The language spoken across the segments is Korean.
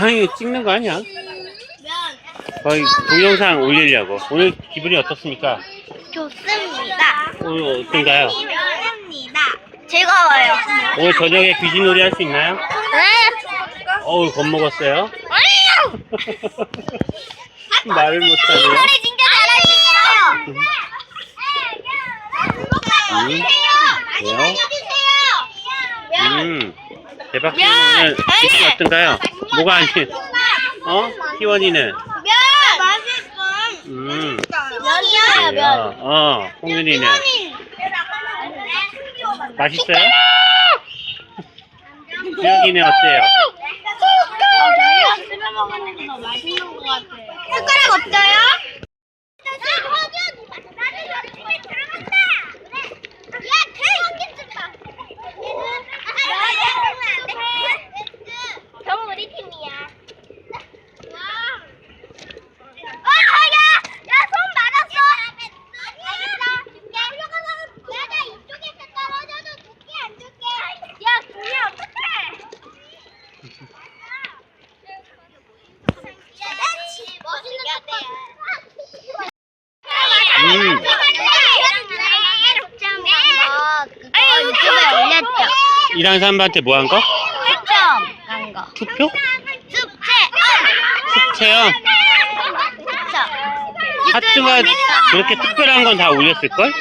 아니, 찍는 거 아니야? 거의 동영상 올리려고. 오늘 기분이 어떻습니까? 좋습니다. 오늘 어떤가요? 좋습니다. 즐거워요. 오늘 저녁에 귀신 놀이 할 수 있나요? 네. 어우, 겁먹었어요? 아니요. 말을 못하네요. 노래 진짜 잘하시네요. 음, 왜요? 음, 대박 오늘 기분 어떤가요? 뭐가 안 돼? 어? 희원이는? 면 맛있어. 음, 면이야 그래요. 어, 홍윤이는? 맛있어요? 지영이는 어때요? 숟가락 없어요? 정 우리 팀이야. 아, 야! 야, 손 맞았어! 아니야! 내가 이쪽에서 떨어져도 줄게, 안 줄게? 야, 그게 어떡해! 멋있는 음. 아, 유튜브에 올렸죠. 1학 3반한테 뭐 한 거? 간 거. 투표? 숙제. 체험? 득점. 하트가 그렇게 특별한 건 다 올렸을걸?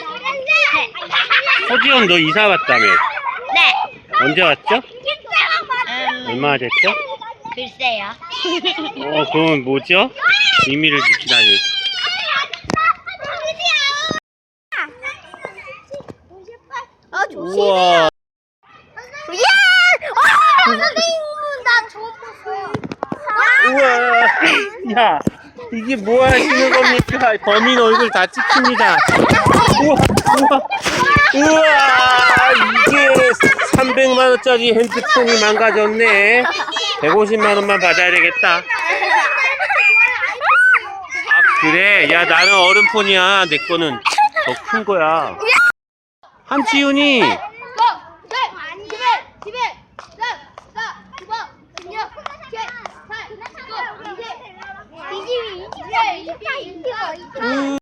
서지원 너 이사 왔다며. 네. 언제 왔죠? 음, 얼마나 됐죠? 글쎄요. 어, 그건 뭐죠? 의미를 지키다니. 아, 우와. 야! 아, 선생님, 나 줬어. 우와. 야, 이게 뭐 하시는 겁니까? 범인 얼굴 다 찍힙니다. 우와, 우와. 우와, 이게 300만 원짜리 핸드폰이 망가졌네. 150만 원만 받아야 되겠다. 아, 그래? 야, 나는 어른폰이야. 내 거는 더 큰 거야. 이십이, 음.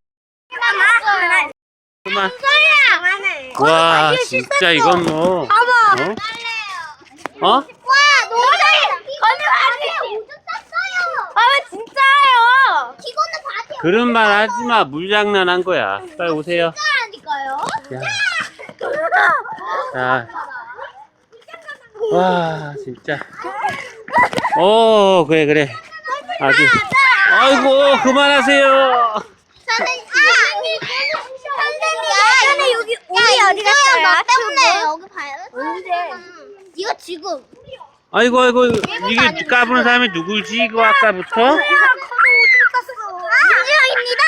그만. 와, 진짜 이건 뭐. 어? 어? 와, 노래! 거짓말이에요! 오줌 쌌어요! 아, 진짜예요! 이거는 바지 그런 말 하지 마. 물장난 한 거야. 빨리 오세요. 아니까요? 야. 자. 와, 진짜. 오, 그래, 그래. 아주. 아이고, 그만하세요. 선생님, 아! 선생님, 선생님, 여기 오리 어디 갔어요? 나 때문에 여기 봐요. 언제? 이거 지금. 아이고, 아이고, 이게 까부는 사람이 누굴지, 이거 아까부터? 민지영입니다.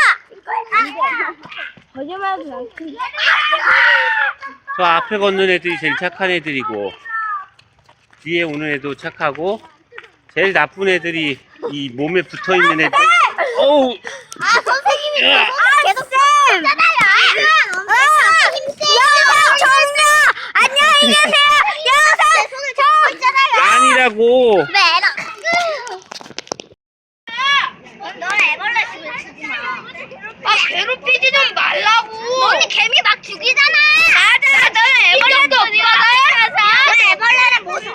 거짓말하지 않습니다. 저 앞에 걷는 애들이 제일 착한 애들이고, 뒤에 오는 애도 착하고, 제일 나쁜 애들이 이 몸에 붙어 있는 애들. 어우, 아, 선생님이 아, 계속 쌤! 아, 여성 정녀! 안녕히 계세요! 여성 손을 잡고 있잖아요! 아니라고. 왜? 넌 애벌레 집에 주지 마. 아, 괴롭히지 좀 말라고. 너네 개미 막 죽이잖아. 맞아, 너는 애벌레도 없거든. 너 애벌레는 뭔데?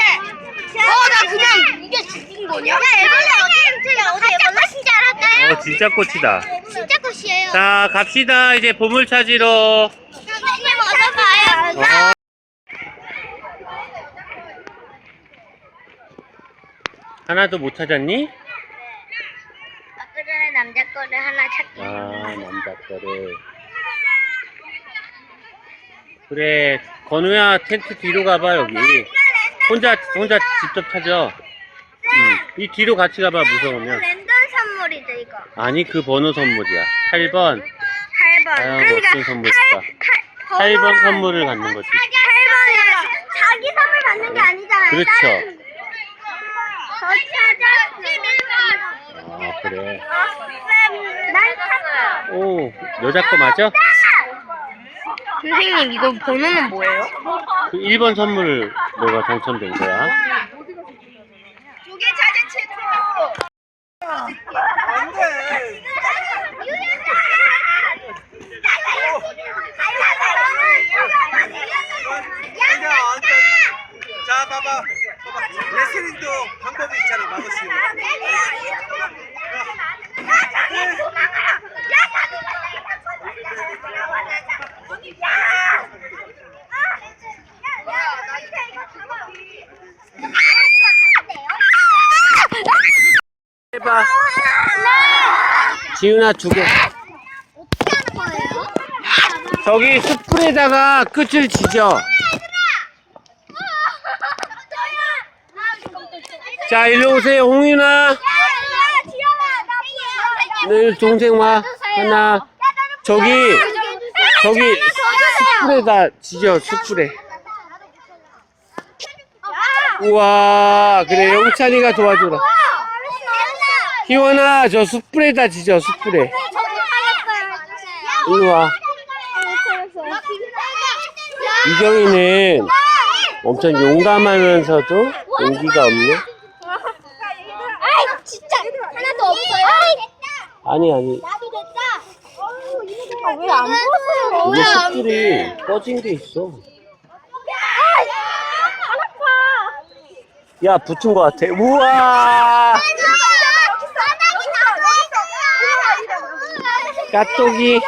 어, 나 그냥 이게 죽인 거냐? 야, 애벌레 어디 죽여? 어디 애벌레 진짜 알았어요? 어, 진짜 꽃이다. 진짜 꽃이에요. 자, 갑시다. 이제 보물 찾으러. 선생님 어서 가요. 어. 하나도 못 찾았니? 아까 전에 남자 거를 하나 찾기. 아, 남자 거를. 그래, 건우야, 텐트 뒤로 가봐, 여기. 혼자, 혼자 직접 찾아. 응. 이 뒤로 같이 가봐, 무서우면. 랜덤 선물이죠 이거. 아니, 그 번호 선물이야. 8번. 8번. 아유, 어떤 선물 있을까? 8번 선물을 갖는 거지. 8번은 자기 선물 받는 게 아니잖아요. 그렇죠. 다른- 저 찾았지 1번. 아, 그래. 오, 여자 거 맞아? 선생님 이거 번호는 뭐예요? 그 1번 선물 너가 당첨된 거야. 두개 찾은 자, 봐봐. 봐봐. 레슬링도 방법이 있잖아, 막을 수 있는. 해봐. 두 개. 저기 숯불에다가 끝을 지져. 자, 일로 오세요, 홍윤아. 네, 동생 와. 하나. 저기, 저기 숯불에다 지져, 숯불에. 우와, 그래, 영찬이가 도와줘라. 희원아, 저 숯불에다 지져, 숯불에. 일로 와. 이경이는 엄청 용감하면서도 용기가 없네. 아이 진짜 하나도 없어요. 아니, 아니. 나도 됐다. 왜안 벗어요? 이게 숯불이 꺼진 게 있어. 야, 붙은 것 같아. 우와! 까똑이.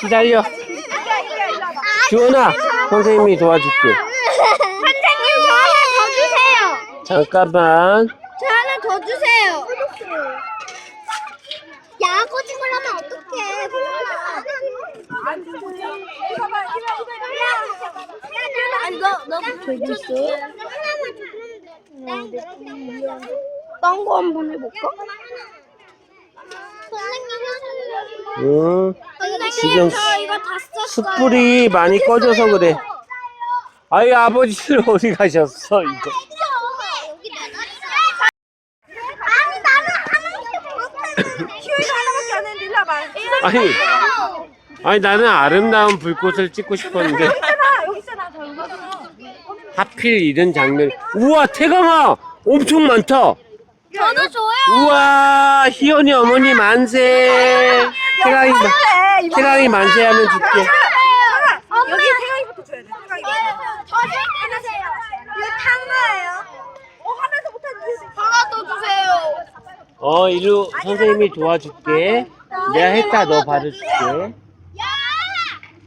기다려. 주원아, 선생님이 도와줄게. 선생님 저 하나 더 주세요. 잠깐만. 저 하나 더 주세요. 야 거짓말하면 어떡해? 아니 너너 저기 있어? 딴거 한 번 해볼까? 응. 지금. 숯불이 많이 꺼져서 그래. 아이, 아버지들 어디 가셨어, 이거. 아니. 아니, 나는 아름다운 불꽃을 찍고 싶었는데. 하필 이런 장면. 우와, 태강아! 엄청 많다! 저도 줘요. 우와, 희연이 어머니 만세! 태강이, 마-. 태강이 만세 하면 줄게. 여기 태강이부터 줘야 돼. 태강이. 저도. 이거. 어 하나도 못하는데. 하나 더 주세요. 어, 이리 선생님이 도와줄게. 내가 했다, 너 받아줄게. 야!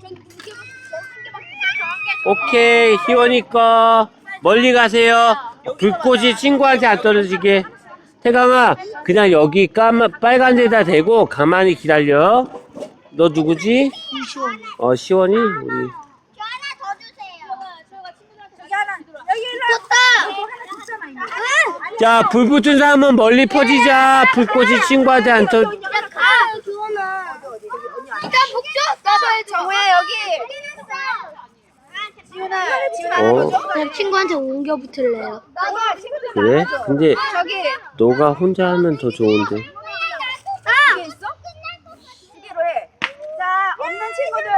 전두 개밖에 저 개밖에 오케이, 희원이 거. 멀리 가세요. 불꽃이 친구한테 안 떨어지게. 태강아, 그냥 여기 까만, 빨간 데다 대고 가만히 기다려. 너 누구지? 어, 시원이? 우리. 자, 불 붙은 사람은 멀리 퍼지자. 불꽃이 친구한테 안. 주원아. 일단. 나도 정우야 여기. 지훈아 지훈아 어. 그냥 친구한테 옮겨 붙을래요. 친구들 그래? 근데 저기 너가 혼자 하면 더 좋은데. 두개 있어? 두 개로 해. 자 없는 친구들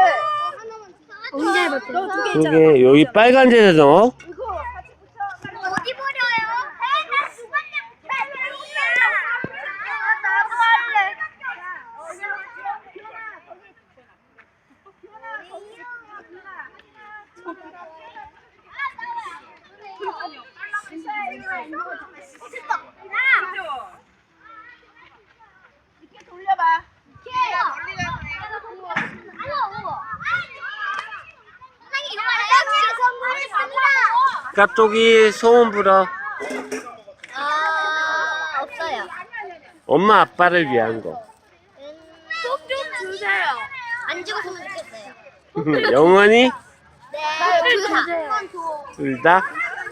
언제 해볼게요? 너두개 있잖아. 그게 여기 빨간 데다 넣어. 이거 같이 붙여. 어디 버려요? 나 누구한테 나도 할래. 이렇게 돌려봐. 까똑이 소원 불어. 아 없어요. 엄마 아빠를 위한 거. 꼭좀 주세요. 안 죽었으면 좋겠어요. 영원히 네, 주세요. 둘 다?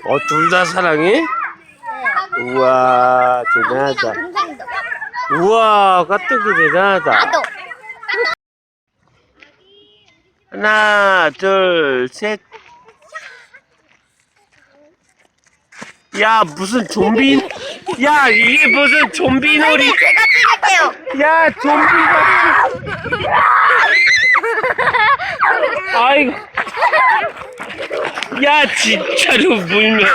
어, 둘 다 사랑해? 우와, 대단하다. 동생도. 우와, 까똑이 대단하다. 나도. 하나, 둘, 셋. 야, 무슨 좀비? 야, 이게 무슨 좀비 놀이? 제가 찍을게요. 야, 좀비가. 아이고. 야, 진짜로 물면.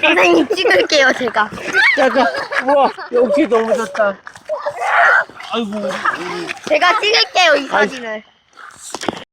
선생님 찍을게요 제가. 잠깐, 우와, 여기 너무 좋다. 아이고, 제가 찍을게요 이. 사진을.